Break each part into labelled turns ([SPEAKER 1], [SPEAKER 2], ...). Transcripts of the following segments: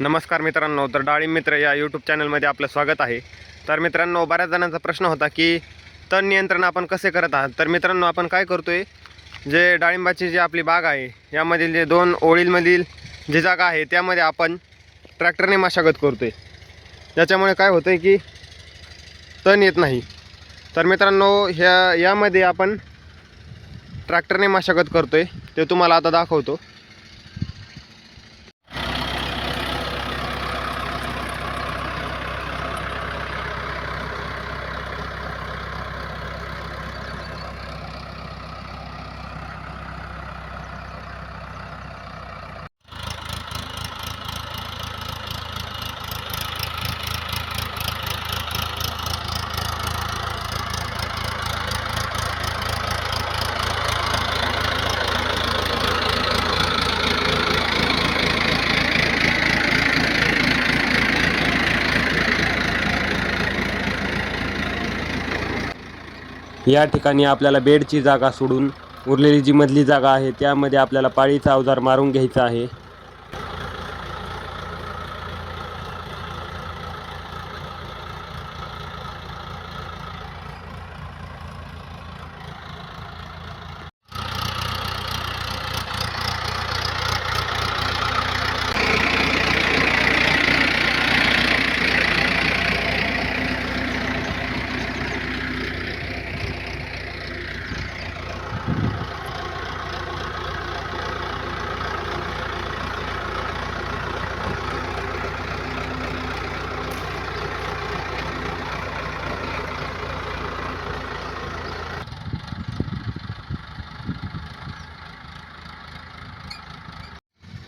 [SPEAKER 1] नमस्कार मित्रांनो तर डाळी मित्र या यूट्यूब चॅनलमध्ये आपलं स्वागत आहे. तर मित्रांनो बऱ्याच जणांचा प्रश्न होता की तण नियंत्रण आपण कसे करत आहात? तर मित्रांनो आपण काय करतो आहे जे डाळिंबाची जी आपली बाग आहे यामधील जे दोन ओळींमधील जी जागा आहे त्यामध्ये आपण ट्रॅक्टरने मशागत करतो आहे त्याच्यामुळे काय होतं आहे की तण येत नाही. तर मित्रांनो ह्या यामध्ये आपण ट्रॅक्टरने मशागत करतो आहे ते तुम्हाला आता दाखवतो. या ठिकाणी आपल्याला बेडची जागा सोडून उरलेली जी मधली जागा आहे त्यामध्ये आपल्याला पाळीचा अवजार मारून घ्यायचा आहे.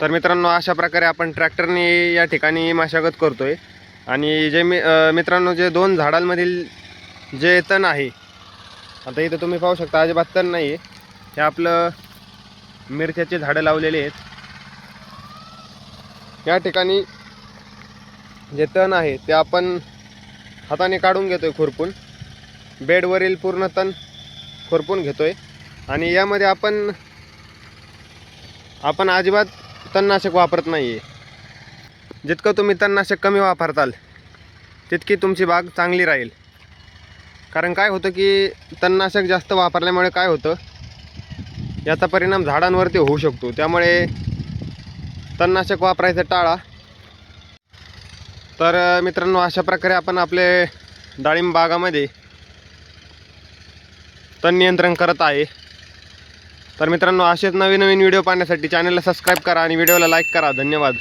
[SPEAKER 1] तर मित्रांनो अशा प्रकारे आपण ट्रॅक्टरने या ठिकाणी मशागत करतो आहे आणि जे मी मित्रांनो जे दोन झाडांमधील जे तण आहे आता इथं तुम्ही पाहू शकता अजिबात तण नाही आहे हे आपलं मिरच्याचे झाडं लावलेले आहेत. या ठिकाणी जे तण आहे ते आपण हाताने काढून घेतो आहे खुरपून. बेडवरील पूर्ण तण खुरपून घेतो आहे आणि यामध्ये आपण आपण अजिबात तणनाशक वापरत नाही आहे जितकं तुम्ही तणनाशक कमी वापरताल तितकी तुमची बाग चांगली राहील. कारण काय होतं की तणनाशक जास्त वापरल्यामुळे काय होतं याचा परिणाम झाडांवरती होऊ शकतो. त्यामुळे तणनाशक वापरायचं टाळा. तर मित्रांनो अशा प्रकारे आपण आपले डाळिंब बागामध्ये तण नियंत्रण करत आहे. तर मित्रांनो असेच नवीन नवीन व्हिडिओ पाहण्यासाठी चॅनलला सबस्क्राईब करा आणि व्हिडिओला लाईक करा. धन्यवाद.